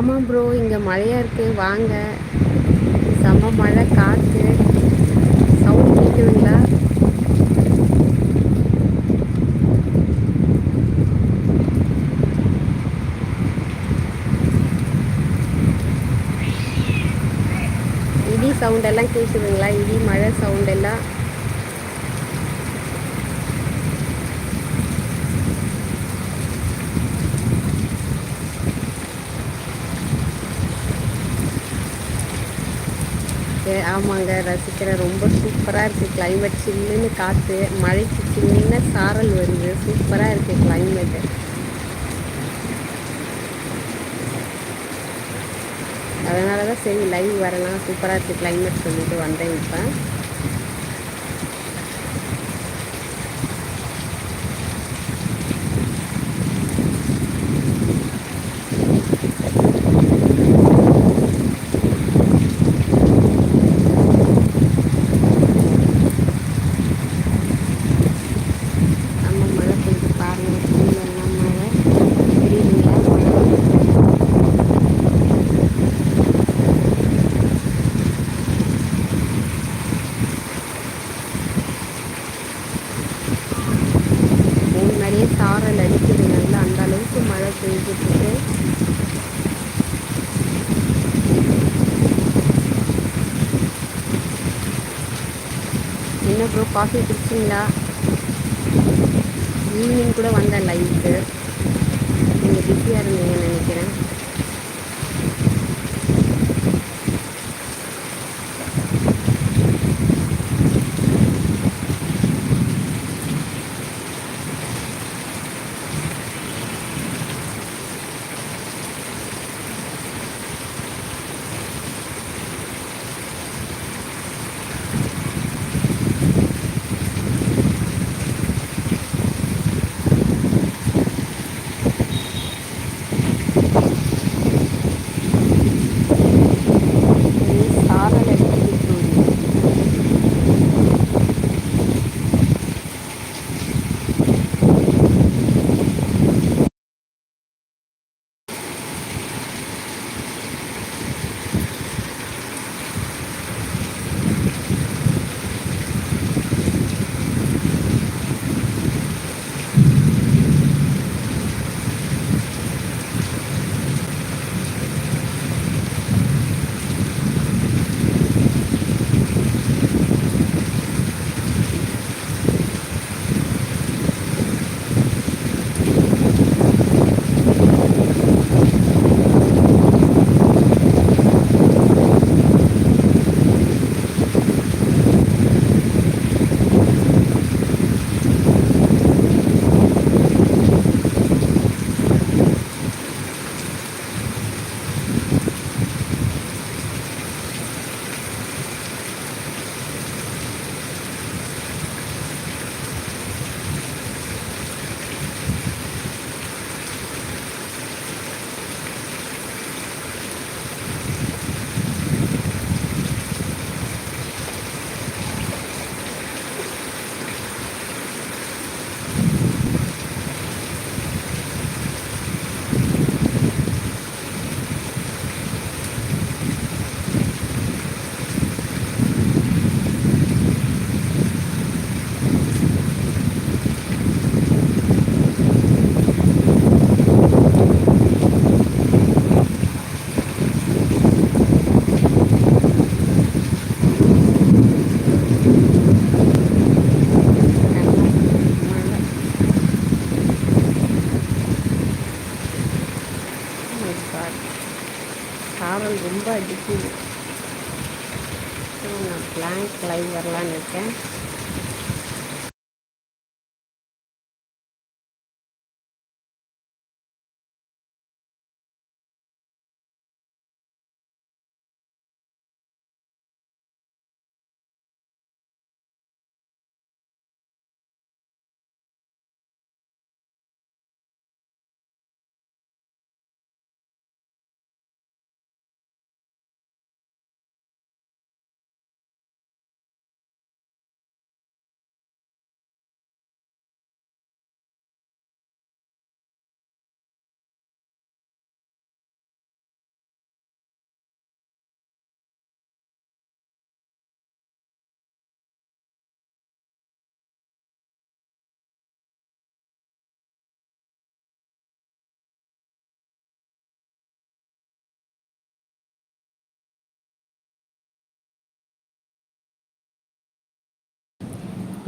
ஆமாம் ப்ரோ இங்கே மழையாக இருக்குது வாங்க. செம்ம மழை காற்று சவுண்ட் கேட்குதுங்களா இடி சவுண்டெல்லாம் கேட்குதுங்களா இடி மழை சவுண்டெல்லாம் எல்லாம் ஆமாங்க ரசிக்கிறேன். ரொம்ப சூப்பராக இருக்குது கிளைமேட் சில்லுன்னு காற்று மழைக்கு சின்ன சாரல் வருது. சூப்பராக இருக்குது கிளைமேட்டு அதனால தான் சரி லைவ் வரலாம். சூப்பராக இருக்குது கிளைமேட் சொல்லிட்டு வந்தேன் இப்போ நம்ம மழை பெய்யுது பாருங்கள் கீழெல்லாம் மழை தெரியுதுங்களா மழை முன்னாடியே சாரல் அடிக்குது நல்லா அந்த அளவுக்கு மழை பெய்ஞ்சிட்டு இருக்கு என்ன ப்ரோ காஃபி குடிச்சிங்களா? ஈவினிங் கூட வந்தேன் லைட்டு நீங்கள் பிஸியாக இருந்தீங்கன்னு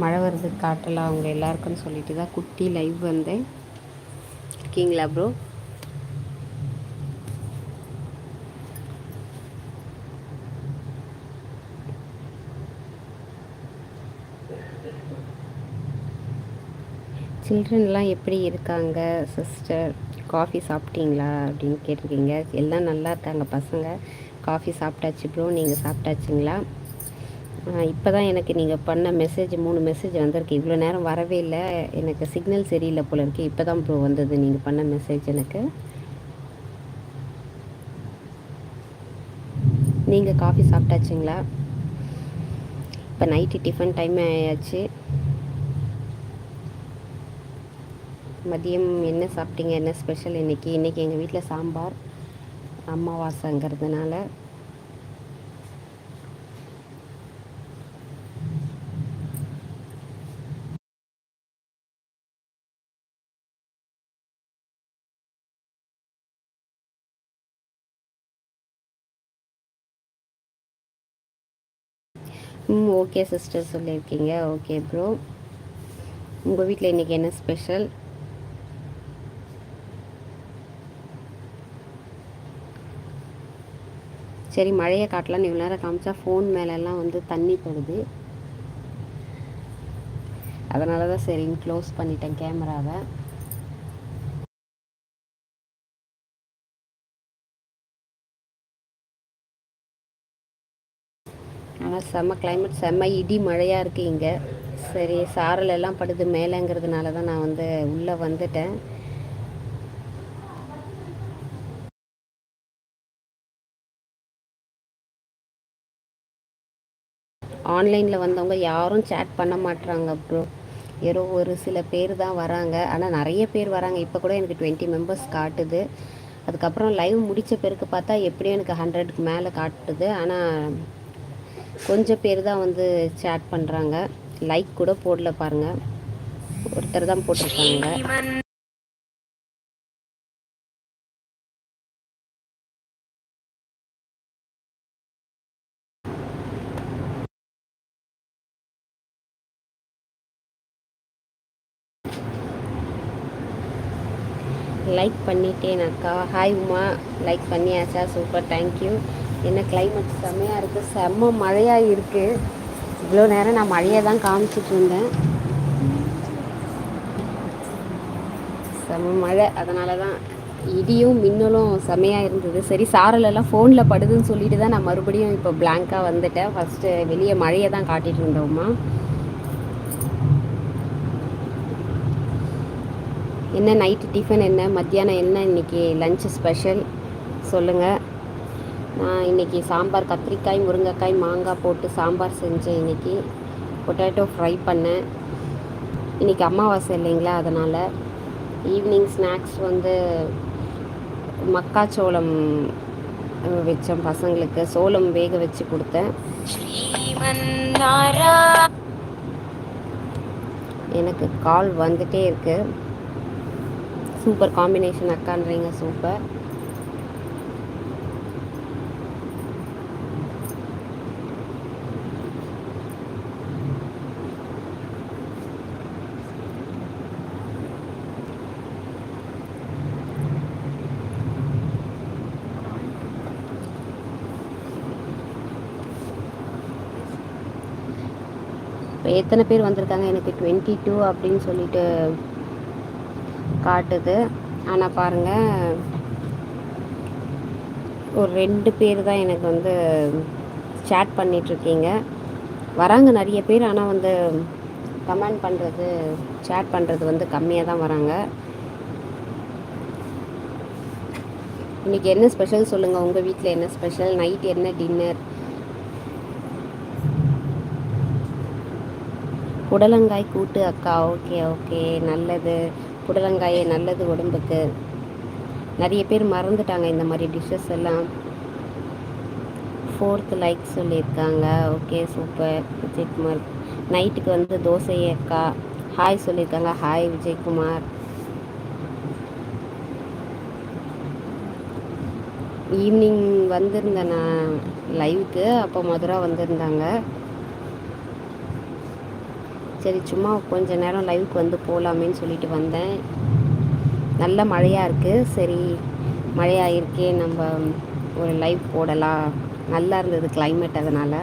மழை வருது காட்டலாம் அவங்க எல்லாருக்குன்னு சொல்லிட்டு தான் குட்டி லைவ் வந்தேன். இருக்கீங்களா ப்ரோ சில்ட்ரன்லாம் எப்படி இருக்காங்க சிஸ்டர் காஃபி சாப்பிட்டீங்களா அப்படின்னு கேட்டிருக்கீங்க. எல்லாம் நல்லா இருக்காங்க பசங்க. காஃபி சாப்பிட்டாச்சு ப்ரோ நீங்கள் சாப்பிட்டாச்சுங்களா? இப்போ தான் எனக்கு நீங்கள் பண்ண மெசேஜ் மூணு மெசேஜ் வந்திருக்கு. இவ்வளோ நேரம் வரவே இல்லை. எனக்கு சிக்னல் சரியில்லை போல இருக்குது இப்போ தான் ப்ரோ வந்தது. நீங்கள் பண்ண மெசேஜ் எனக்கு. நீங்கள் காஃபி சாப்பிட்டாச்சுங்களா? இப்போ நைட்டு டிஃபன் டைம் ஆயாச்சு. மதியம் என்ன சாப்பிட்டீங்க? என்ன ஸ்பெஷல் இன்றைக்கி இன்றைக்கி எங்கள் வீட்டில் சாம்பார் அமாவாசைங்கிறதுனால ம் ஓகே சிஸ்டர் சொல்லியிருக்கீங்க. ஓகே ப்ரோ உங்கள் வீட்டில் இன்றைக்கி என்ன ஸ்பெஷல் சரி மழையை காட்டலாம் இவ்வளோ நேரம் காமிச்சா ஃபோன் மேலெல்லாம் வந்து தண்ணி படுது. அதனால தான் சரின்னு க்ளோஸ் பண்ணிட்டேன் கேமராவை செம்ம கிளைமேட் செம்ம இடி மழையாக இருக்குது இங்கே. சரி சாரல் எல்லாம் படுது மேலேங்கிறதுனால தான் நான் வந்து உள்ளே வந்துட்டேன். ஆன்லைனில் வந்தவங்க யாரும் சேட் பண்ண மாட்டுறாங்க ப்ரோ ஏதோ ஒரு சில பேர் தான் வராங்க. ஆனால் நிறைய பேர் வராங்க. இப்போ கூட எனக்கு டுவெண்ட்டி மெம்பர்ஸ் காட்டுது. அதுக்கப்புறம் லைவ் முடித்த பேருக்கு பார்த்தா எப்படியும் எனக்கு ஹண்ட்ரடுக்கு மேலே காட்டுது. ஆனால் கொஞ்சம் பேர் தான் வந்து சேட் பண்ணுறாங்க லைக் கூட போடல பாருங்கள் ஒருத்தர் தான் போட்டிருக்காங்க. லைக் பண்ணிட்டேனாக்கா ஹாய் உமா. லைக் பண்ணியாச்சா? சூப்பர் தேங்க்யூ என்ன கிளைமேட் செம்மையாக இருக்குது செம்ம மழையாக இருக்குது இவ்வளோ நேரம் நான் மழையை தான் காமிச்சிட்டு இருந்தேன். செம்ம மழை. அதனால தான் இடியும் மின்னலும் செம்மையாக இருந்தது. சரி சாரலெல்லாம் ஃபோனில் படுதுன்னு சொல்லிட்டு தான் நான் மறுபடியும் இப்போ பிளாங்காக வந்துட்டேன். ஃபஸ்ட்டு வெளியே மழையை தான் காட்டிகிட்டு இருந்தோம்மா. என்ன நைட்டு டிஃபன் என்ன? மத்தியானம் என்ன? இன்றைக்கி லஞ்சு ஸ்பெஷல் சொல்லுங்கள் இன்றைக்கி சாம்பார் கத்திரிக்காய் முருங்கைக்காய் மாங்காய் போட்டு சாம்பார் செஞ்சேன் இன்றைக்கி பொட்டேட்டோ ஃப்ரை பண்ணேன். இன்றைக்கி அமாவாசை இல்லைங்களா அதனால் ஈவினிங் ஸ்நாக்ஸ் வந்து மக்காச்சோளம் வச்சேன் பசங்களுக்கு. சோளம் வேக வச்சு கொடுத்தேன். எனக்கு கால் வந்துகிட்டே இருக்குது சூப்பர் காம்பினேஷன் அக்கான்றீங்க சூப்பர் எத்தனை பேர் வந்திருக்காங்க? எனக்கு டுவெண்ட்டி டூ அப்படின்னு சொல்லிட்டு காட்டுது. ஆனால் பாருங்கள் ஒரு ரெண்டு பேர் தான் எனக்கு வந்து சேட் பண்ணிகிட்ருக்கீங்க வராங்க நிறைய பேர் ஆனால் வந்து கமெண்ட் பண்ணுறது சேட் பண்ணுறது வந்து கம்மியாக தான் வராங்க. இன்றைக்கி என்ன ஸ்பெஷல் சொல்லுங்கள் உங்கள் வீட்டில் என்ன ஸ்பெஷல் நைட் என்ன டின்னர் புடலங்காய் கூட்டு அக்கா. Okay okay. நல்லது. புடலங்காய் நல்லது உடம்புக்கு. நிறைய பேர் மறந்துட்டாங்க இந்த மாதிரி டிஷ்ஷஸ் எல்லாம். ஃபோர்த் லைக் சொல்லியிருக்காங்க. Okay super Vijayakumar. நைட்டுக்கு வந்து தோசை அக்கா. ஹாய் சொல்லியிருக்காங்க. ஹாய் விஜயகுமார். ஈவினிங் வந்திருந்தேன் நான் லைவுக்கு அப்போ மதுரா வந்திருந்தாங்க. சரி சும்மா கொஞ்ச நேரம் லைவுக்கு வந்து போகலாமேன்னு சொல்லிட்டு வந்தேன். நல்ல மழையாக இருக்குது சரி மழையாக இருக்கே நம்ம ஒரு லைவ் போடலாம். நல்லா இருந்தது கிளைமேட் அதனால்.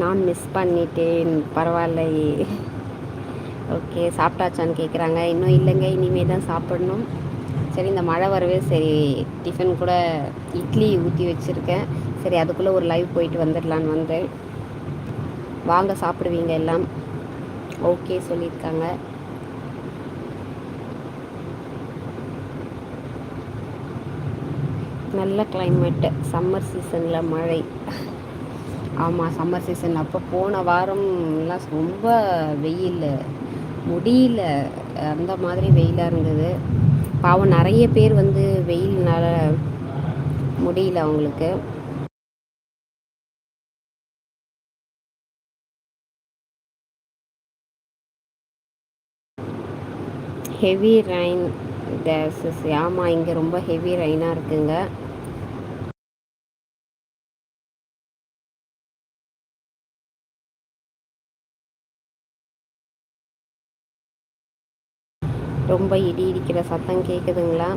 நான் மிஸ் பண்ணிட்டேன். பரவாயில்லையே. ஓகே சாப்பிட்டாச்சான்னு கேட்குறாங்க இன்னும் இல்லைங்க இனிமேல் தான் சாப்பிடணும். சரி இந்த மழை வரவே சரி. டிஃபன் கூட இட்லி ஊற்றி வச்சுருக்கேன். சரி அதுக்குள்ளே ஒரு லைவ் போயிட்டு வந்துடலான்னு வந்தேன். வாங்க சாப்பிடுவீங்க எல்லாம். ஓகே சொல்லியிருக்காங்க. நல்ல கிளைமேட்டு சம்மர் சீசனில் மழை. ஆமாம் சம்மர் சீசன் அப்போ போன வாரம்லாம் ரொம்ப வெயில். முடியல. அந்த மாதிரி வெயிலாக இருந்தது. பாவம் நிறைய பேர் வந்து வெயில்னால முடியல அவங்களுக்கு. ஹெவி ரைன் கேஸஸ் ஆமாம் இங்கே ரொம்ப ஹெவி ரைனாக இருக்குங்க. ரொம்ப இடி இடிக்கிற சத்தம் கேட்குதுங்களா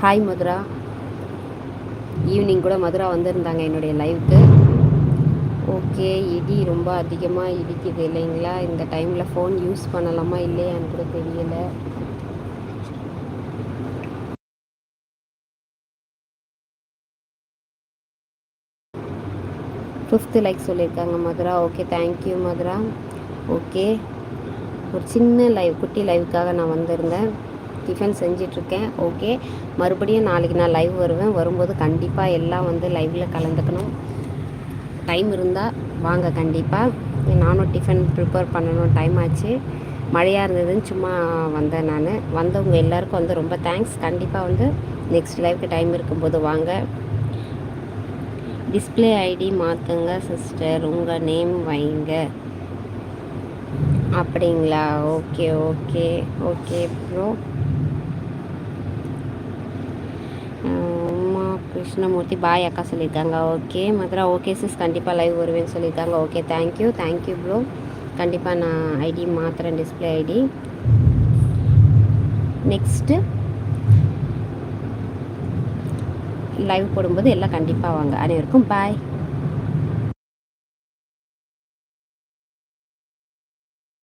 ஹாய் மதுரா. ஈவினிங் கூட மதுரா வந்திருந்தாங்க என்னுடைய லைவுக்கு ஓகே இடி ரொம்ப அதிகமாக இடிக்குது இல்லைங்களா? இந்த டைமில் ஃபோன் யூஸ் பண்ணலாமா இல்லையான்னு கூட தெரியலை. ஃபிஃப்த்து லைக் சொல்லியிருக்காங்க Madhura. Okay thank you Madhura. Okay. ஒரு சின்ன லைவ் குட்டி லைவுக்காக நான் வந்திருந்தேன். டிஃபன் செஞ்சிட்ருக்கேன். ஓகே. மறுபடியும் நாளைக்கு நான் லைவ் வருவேன். வரும்போது கண்டிப்பாக எல்லாம் வந்து லைவில் கலந்துக்கணும். டைம் இருந்தால் வாங்க கண்டிப்பாக நானும் டிஃபன் ப்ரிப்பேர் பண்ணணும். டைம் ஆச்சு. மழையாக இருந்ததுன்னு சும்மா வந்தேன் நான். வந்தவங்க எல்லாருக்கும் வந்து ரொம்ப தேங்க்ஸ் கண்டிப்பாக வந்து நெக்ஸ்ட் லைஃப்க்கு டைம் இருக்கும்போது வாங்க. டிஸ்பிளே ஐடி மாற்றுங்க சிஸ்டர் உங்கள் நேம் வைங்க. அப்படிங்களா? Okay okay okay bro Krishnamurthy bye அக்கா சொல்லியிருக்காங்க. ஓகே மதுரா ஓகே சிஸ் கண்டிப்பாக லைவ் வருவேன்னு சொல்லியிருக்காங்க. Okay thank you thank you bro கண்டிப்பாக நான் ஐடி மாத்திரேன் டிஸ்பிளே ஐடி நெக்ஸ்ட்டு லைவ் போடும்போது எல்லாம் கண்டிப்பாக வாங்க. அனைவருக்கும் பாய்